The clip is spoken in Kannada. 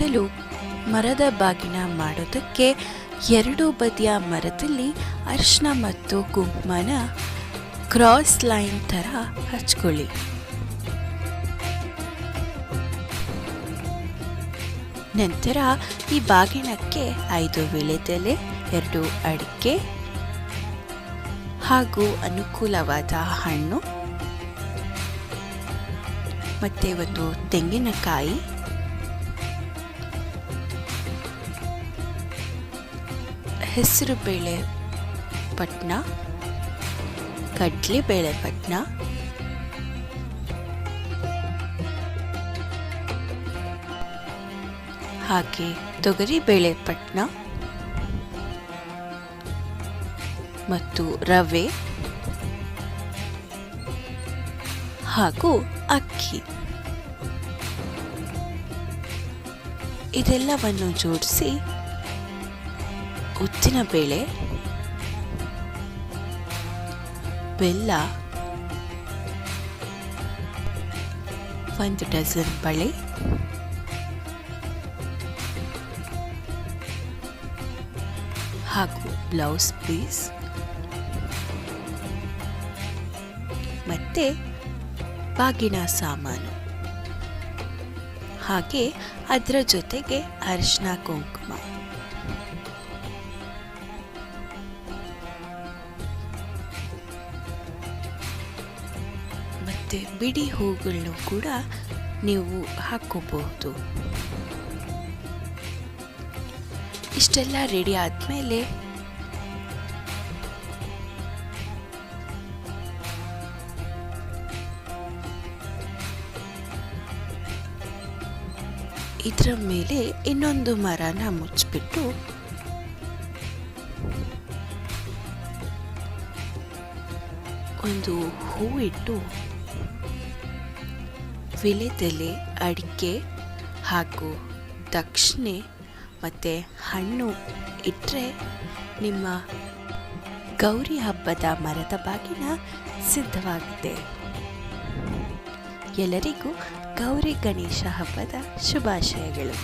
ಮೊದಲು ಮರದ ಬಾಗಿನ ಮಾಡೋದಕ್ಕೆ ಎರಡು ಬದಿಯ ಮರದಲ್ಲಿ ಅರಿಶಿನ ಮತ್ತು ಕುಂಕುಮನ ಕ್ರಾಸ್ ಲೈನ್ ಥರ ಹಚ್ಕೊಳ್ಳಿ. ನಂತರ ಈ ಬಾಗಿನಕ್ಕೆ ಐದು ವಿಳೆದೆಲೆ, ಎರಡು ಅಡಿಕೆ ಹಾಗೂ ಅನುಕೂಲವಾದ ಹಣ್ಣು, ಮತ್ತೆ ಒಂದು ತೆಂಗಿನಕಾಯಿ. ಹೆಸರು ಬೇಳೆ ಪಟ್ನ ಕಡಲೆಬೇಳೆ ಪಟ್ನ. ಹಾಗೆ ತೊಗರಿಬೇಳೆ ಪಟ್ನ ಮತ್ತು ರವೆ ಹಾಗೂ ಅಕ್ಕಿ. ಇದೆಲ್ಲವನ್ನು ಜೋಡಿಸಿ ಉದ್ದಿನ ಬೇಳೆ, ಬೆಲ್ಲ, ಒಂದು ಡಜನ್ ಬಳೆ, ಹಾಗೂ ಬ್ಲೌಸ್ ಪೀಸ್, ಮತ್ತೆ ಬಾಗಿನ ಸಾಮಾನು. ಹಾಗೆ ಅದರ ಜೊತೆಗೆ ಅರಿಶಿನ, ಕುಂಕುಮ. ಮತ್ತೆ ಬಿಡಿ ಹೂಗಳನ್ನು ಕೂಡ ನೀವು ಹಾಕ್ಕೋಬಹುದು. ಇಷ್ಟೆಲ್ಲ ರೆಡಿ ಆದಮೇಲೆ ಇದರ ಮೇಲೆ ಇನ್ನೊಂದು ಮರನ ಮುಚ್ಚಿಬಿಟ್ಟು ಒಂದು ಹೂವಿಟ್ಟು ವಿಳೆದೆಲೆ ಅಡಿಕೆ ಹಾಗೂ ದಕ್ಷಿಣೆ ಮತ್ತು ಹಣ್ಣು ಇಟ್ಟರೆ ನಿಮ್ಮ ಗೌರಿ ಹಬ್ಬದ ಮರದ ಬಾಗಿನ ಸಿದ್ಧವಾಗಿದೆ. ಎಲ್ಲರಿಗೂ ಗೌರಿ ಗಣೇಶ ಹಬ್ಬದ ಶುಭಾಶಯಗಳು.